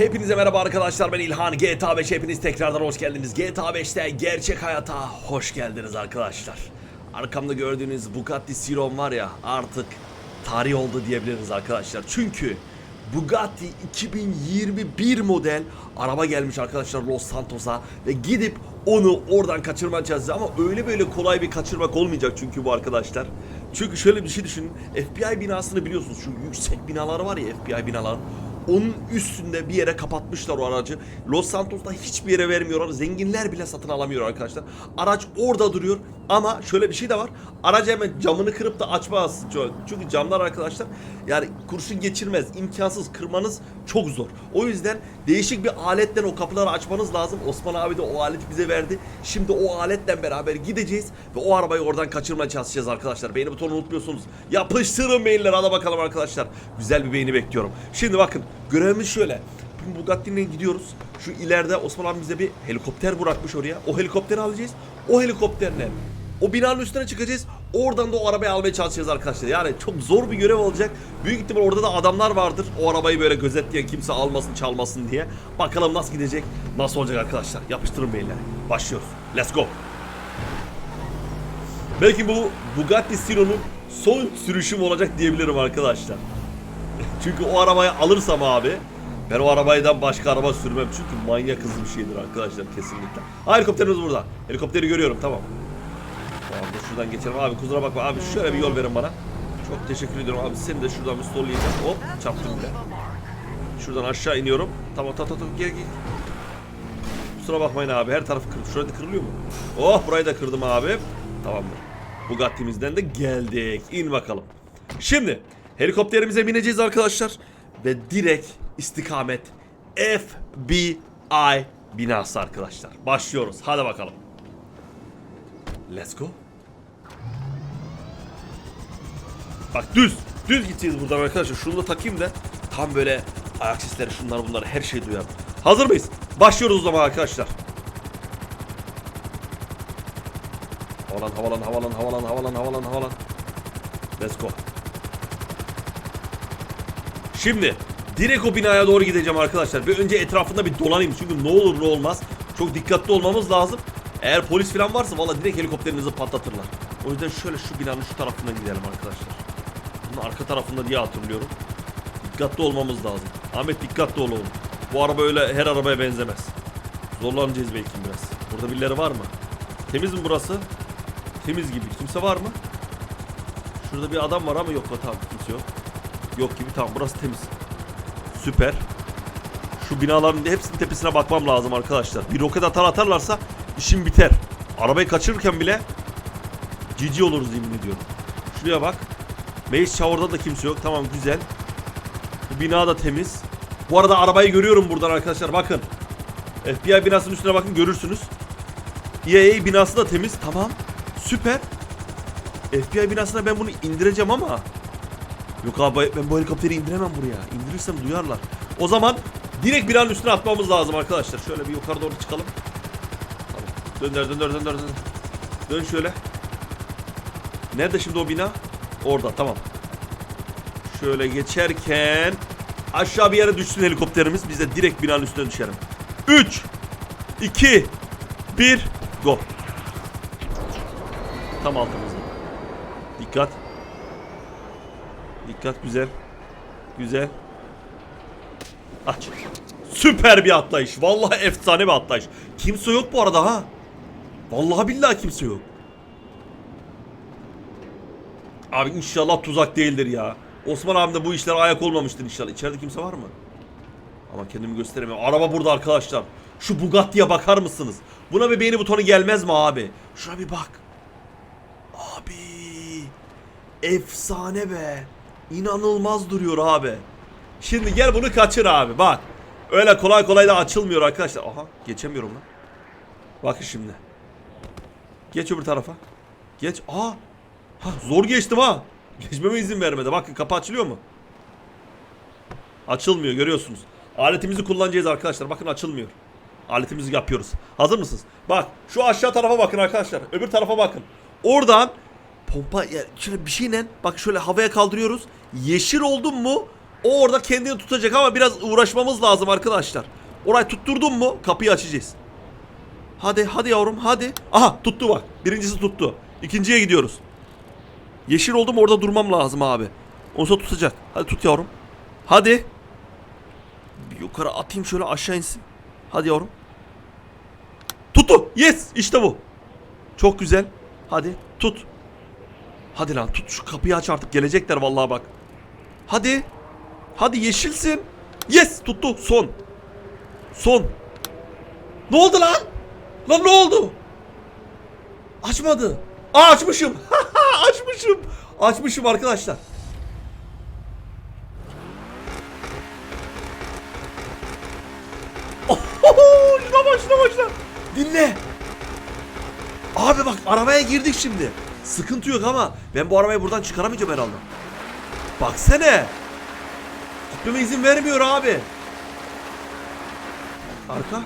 Hepinize merhaba arkadaşlar ben İlhan GTA 5 hepiniz tekrardan hoş geldiniz GTA 5'te gerçek hayata hoş geldiniz arkadaşlar Arkamda gördüğünüz Bugatti Chiron var ya artık tarih oldu diyebiliriz arkadaşlar Çünkü Bugatti 2021 model araba gelmiş arkadaşlar Los Santos'a ve gidip onu oradan kaçırmaya çalışacağız ama öyle böyle kolay bir kaçırmak olmayacak çünkü bu arkadaşlar. Çünkü şöyle bir şey düşünün. FBI binasını biliyorsunuz şu yüksek binalar var ya FBI binalar. Onun üstünde bir yere kapatmışlar o aracı. Los Santos'ta hiçbir yere vermiyorlar. Zenginler bile satın alamıyor arkadaşlar. Araç orada duruyor ama şöyle bir şey de var. Aracı hemen camını kırıp da açmaz. Çünkü camlar arkadaşlar yani kurşun geçirmez. imkansız kırmanız çok zor. O yüzden değişik bir aletten o kapıları açmanız lazım. Osman abi de o aleti bize verdi. Şimdi o aletle beraber gideceğiz ve o arabayı oradan kaçırmaya çalışacağız arkadaşlar. Beğeni butonunu unutmuyorsunuz. Yapıştırın beğenileri. Hadi bakalım arkadaşlar. Güzel bir beğeni bekliyorum. Şimdi bakın görevimiz şöyle. Şimdi Bugatti'yle gidiyoruz. Şu ileride Osman abi bize bir helikopter bırakmış oraya. O helikopteri alacağız. O helikopterle o binanın üstüne çıkacağız. Oradan da o arabayı almaya çalışacağız arkadaşlar. Yani çok zor bir görev olacak. Büyük ihtimal orada da adamlar vardır. O arabayı böyle gözetleyen kimse almasın çalmasın diye. Bakalım nasıl gidecek. Nasıl olacak arkadaşlar. Yapıştırın beyler. Başlıyoruz. Let's go. Belki bu Bugatti Chiron'un son sürüşüm olacak diyebilirim arkadaşlar. Çünkü o arabayı alırsam abi ben o arabaydan başka araba sürmem. Çünkü manyak hızlı bir şeydir arkadaşlar kesinlikle. Ha, helikopterimiz burada. Helikopteri görüyorum tamam. Tamam da şuradan geçelim abi kusura bakma abi şöyle bir yol verin bana. Çok teşekkür ediyorum abi seni de şuradan bir sollayacağım. Hop çarptım bile. Şuradan aşağı iniyorum. Tamam tamam tamam gel gel. Kusura bakmayın abi her tarafı kırdım. Şurada kırılıyor mu? Oh burayı da kırdım abi. Tamamdır. Bugatti'mizden de geldik. İn bakalım. Şimdi helikopterimize bineceğiz arkadaşlar. Ve direkt istikamet FBI binası arkadaşlar. Başlıyoruz. Hadi bakalım. Let's go. Bak düz. Düz gideceğiz buradan arkadaşlar. Şunu da takayım da tam böyle ayak sesleri şunlar bunlar her şey duyar. Hazır mıyız? Başlıyoruz o zaman arkadaşlar. Havalan havalan havalan havalan havalan havalan havalan. Let's go. Şimdi direkt o binaya doğru gideceğim arkadaşlar. Bir önce etrafında bir dolanayım çünkü ne olur ne olmaz. Çok dikkatli olmamız lazım. Eğer polis falan varsa valla direkt helikopterinizi patlatırlar. O yüzden şöyle şu binanın şu tarafından gidelim arkadaşlar. Bunun arka tarafında diye hatırlıyorum. Dikkatli olmamız lazım. Ahmet dikkatli ol oğlum. Bu araba öyle her arabaya benzemez. Zorlanacağız belki biraz. Burada birileri var mı? Temiz mi burası? Temiz gibi. Kimse var mı? Şurada bir adam var ama yok. Tamam kimse yok. Yok gibi tamam burası temiz. Süper. Şu binaların hepsinin tepesine bakmam lazım arkadaşlar. Bir roket atar atarlarsa işim biter. Arabayı kaçırırken bile cici oluruz yemin ediyorum. Şuraya bak. Maze Shower'da da kimse yok. Tamam güzel. Bu bina da temiz. Bu arada arabayı görüyorum buradan arkadaşlar bakın. FBI binasının üstüne bakın görürsünüz. EAA binası da temiz. Tamam. Süper. FBI binasına ben bunu indireceğim ama Yok abi ben bu helikopteri indiremem buraya. İndirirsem duyarlar. O zaman direkt binanın üstüne atmamız lazım arkadaşlar. Şöyle bir yukarı doğru çıkalım. Tamam. Dönder dönder dönder dönder. Dön şöyle. Nerede şimdi o bina? Orada tamam. Şöyle geçerken aşağı bir yere düşsün helikopterimiz. Biz de direkt binanın üstüne düşelim. 3 2 1 Go. Tam altımızda. Dikkat. Dikkat güzel. Güzel. Aç. Süper bir atlayış. Vallahi efsane bir atlayış. Kimse yok bu arada ha. Vallahi billahi kimse yok. Abi inşallah tuzak değildir ya. Osman abim de bu işlere ayak olmamıştır inşallah. İçeride kimse var mı? Ama kendimi gösteremiyorum. Araba burada arkadaşlar. Şu Bugatti'ye bakar mısınız? Buna bir beğeni butonu gelmez mi abi? Şuna bir bak. Abi. Efsane be. İnanılmaz duruyor abi. Şimdi gel bunu kaçır abi bak. Öyle kolay kolay da açılmıyor arkadaşlar. Aha geçemiyorum lan. Bakın şimdi. Geç öbür tarafa. Geç. Aa. Ha, zor geçtim ha. Geçmeme izin vermedi. Bakın kapı açılıyor mu? Açılmıyor görüyorsunuz. Aletimizi kullanacağız arkadaşlar. Bakın açılmıyor. Aletimizi yapıyoruz. Hazır mısınız? Bak şu aşağı tarafa bakın arkadaşlar. Öbür tarafa bakın. Oradan pompa yani şöyle bir şeyle bak şöyle havaya kaldırıyoruz. Yeşil oldun mu O orada kendini tutacak ama biraz uğraşmamız lazım arkadaşlar. Orayı tutturdun mu kapıyı açacağız. Hadi hadi yavrum hadi. Aha tuttu bak. Birincisi tuttu. İkinciye gidiyoruz. Yeşil oldu mu orada durmam lazım abi. Onsa tutacak. Hadi tut yavrum. Hadi. Bir yukarı atayım şöyle aşağı insin. Hadi yavrum. Tuttu. Yes. İşte bu. Çok güzel. Hadi tut. Hadi lan tut şu kapıyı aç artık gelecekler vallahi bak. Hadi. Hadi yeşilsin. Yes tuttu son. Son. Ne oldu lan? Lan ne oldu? Açmadı. Aa açmışım. açmışım. Açmışım arkadaşlar. Şuna bak şuna bak şuna. Dinle. Abi bak arabaya girdik şimdi. Sıkıntı yok ama ben bu arabayı buradan çıkaramayacağım herhalde. Baksana. Gitmeme izin vermiyor abi. Arka.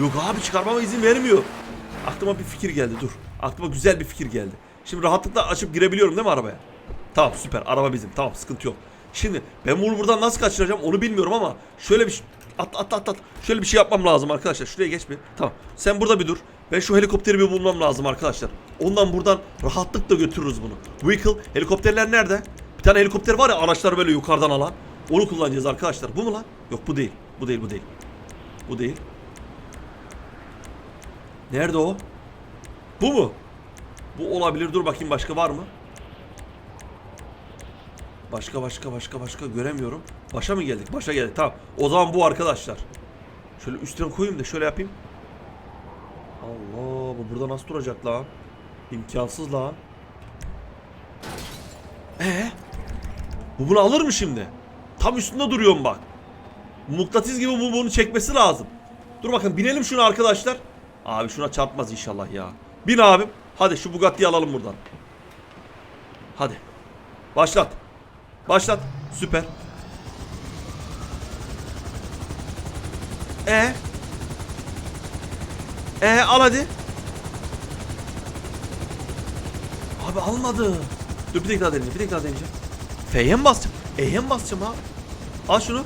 Yok abi çıkarmama izin vermiyor. Aklıma bir fikir geldi dur. Aklıma güzel bir fikir geldi. Şimdi rahatlıkla açıp girebiliyorum değil mi arabaya? Tamam süper araba bizim tamam sıkıntı yok. Şimdi ben bunu buradan nasıl kaçıracağım onu bilmiyorum ama şöyle bir at at at at şöyle bir şey yapmam lazım arkadaşlar. Şuraya geç bir. Tamam. Sen burada bir dur. Ben şu helikopteri bir bulmam lazım arkadaşlar. Ondan buradan rahatlıkla götürürüz bunu. Vehicle helikopterler nerede? Bir tane helikopter var ya araçlar böyle yukarıdan alan. Onu kullanacağız arkadaşlar. Bu mu lan? Yok bu değil. Bu değil bu değil. Bu değil. Nerede o? Bu mu? Bu olabilir. Dur bakayım başka var mı? Başka başka başka başka göremiyorum. Başa mı geldik? Başa geldik. Tamam. O zaman bu arkadaşlar. Şöyle üstüne koyayım da şöyle yapayım. Allah bu burada nasıl duracak lan? İmkansız lan. Ee? Bu bunu alır mı şimdi? Tam üstünde duruyorum bak. Mıknatıs gibi bu bunu çekmesi lazım. Dur bakın binelim şuna arkadaşlar. Abi şuna çarpmaz inşallah ya. Bin abim. Hadi şu Bugatti'yi alalım buradan. Hadi. Başlat. Başlat. Süper. E. E al hadi. Abi almadı. Dur bir tek daha deneyeceğim. Bir tek daha deneyeceğim. F'ye mi basacağım? E'ye mi basacağım abi? Al şunu.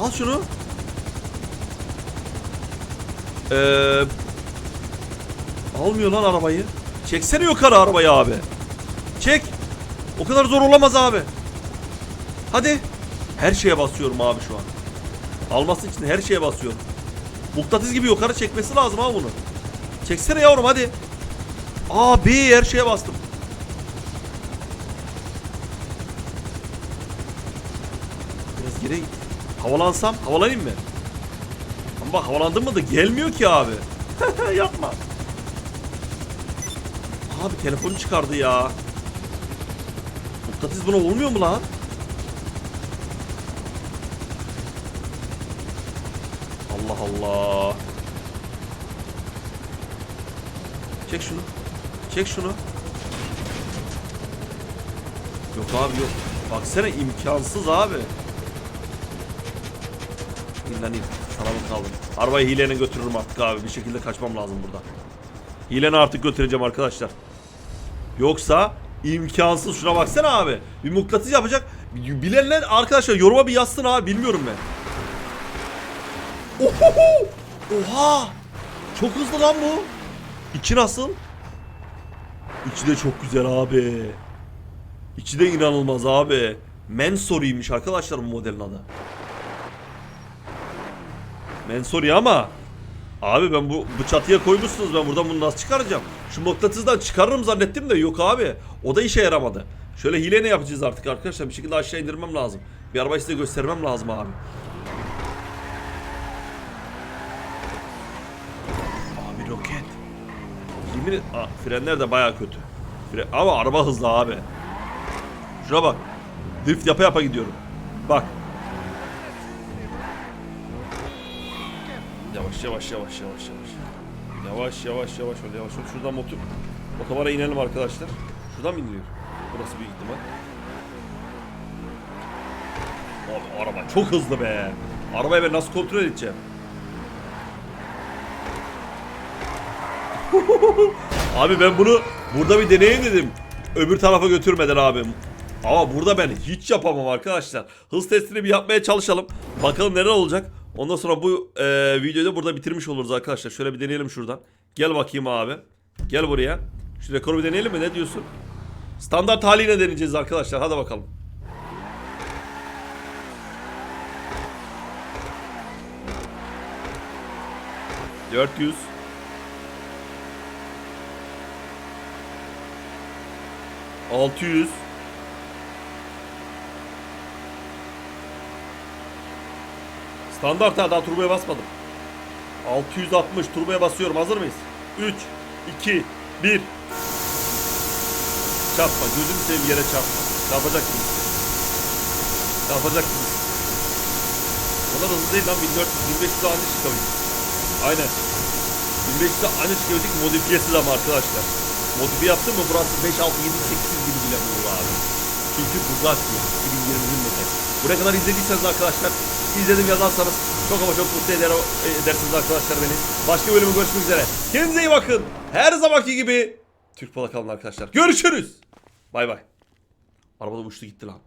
Al şunu. Eee Almıyor lan arabayı. Çeksene yukarı arabayı abi. Çek. O kadar zor olamaz abi. Hadi. Her şeye basıyorum abi şu an. Alması için her şeye basıyorum. Muktatis gibi yukarı çekmesi lazım abi bunu. Çeksene yavrum hadi. Abi her şeye bastım. Biraz geri havalansam havalanayım mı? Ama bak havalandım mı da gelmiyor ki abi. Yapma. Abi telefonu çıkardı ya. Mıknatıs buna olmuyor mu lan? Allah Allah. Çek şunu. Çek şunu. Yok abi yok. Baksana imkansız abi. İnanayım. Sana mı kaldım? Arabayı hilene götürürüm artık abi. Bir şekilde kaçmam lazım buradan. Hileni artık götüreceğim arkadaşlar. Yoksa imkansız. Şuna baksana abi. Bir mıknatıs yapacak. Bilenler arkadaşlar yoruma bir yazsın abi. Bilmiyorum ben. Ohoho! Oha! Çok hızlı lan bu. İçi nasıl? İçi de çok güzel abi. İçi de inanılmaz abi. Mensory'ymiş arkadaşlar bu modelin adı. Mensory ama Abi ben bu, bu çatıya koymuşsunuz ben buradan bunu nasıl çıkaracağım? Şu mıknatısdan çıkarırım zannettim de yok abi. O da işe yaramadı. Şöyle hile ne yapacağız artık arkadaşlar? Bir şekilde aşağı indirmem lazım. Bir arabayı size göstermem lazım. Abi roket. Yemin frenler de baya kötü. Fren... Ama araba hızlı abi. Şuna bak. Drift yapa yapa gidiyorum. Bak. Yavaş yavaş yavaş yavaş yavaş. Yavaş yavaş yavaş öyle yavaş. Şuradan motor otobara inelim arkadaşlar. Şuradan mı iniliyor? Burası büyük ihtimal. Abi araba çok hızlı be. Arabayı ben nasıl kontrol edeceğim? abi ben bunu burada bir deneyim dedim. Öbür tarafa götürmeden abim. Ama burada ben hiç yapamam arkadaşlar. Hız testini bir yapmaya çalışalım. Bakalım neler olacak. Ondan sonra bu e, videoyu da burada bitirmiş oluruz arkadaşlar. Şöyle bir deneyelim şuradan. Gel bakayım abi. Gel buraya. Şu rekoru bir deneyelim mi? Ne diyorsun? Standart haliyle deneyeceğiz arkadaşlar. Hadi bakalım. Dört yüz. Altı yüz. Standart ha daha turboya basmadım. 660 turboya basıyorum. Hazır mıyız? 3 2 1 Çarpma. Gözünü seveyim yere çarpma. Çarpacak gibi. Çarpacak gibi. O kadar hızlı değil lan. 1400 1500 anca çıkabildik. Aynen. 1500 anca çıkabildik. Modifiyesiz ama arkadaşlar. Modifiye yaptın mı burası 5 6 7 8 olur abi. Çünkü Bugatti 2020'nin modeli. Buraya kadar izlediyseniz arkadaşlar izledim yazarsanız çok ama çok mutlu eder, edersiniz arkadaşlar beni. Başka bölümde görüşmek üzere. Kendinize iyi bakın. Her zamanki gibi Türk Pola kalın arkadaşlar. Görüşürüz. Bay bay. Arabada uçtu gitti lan.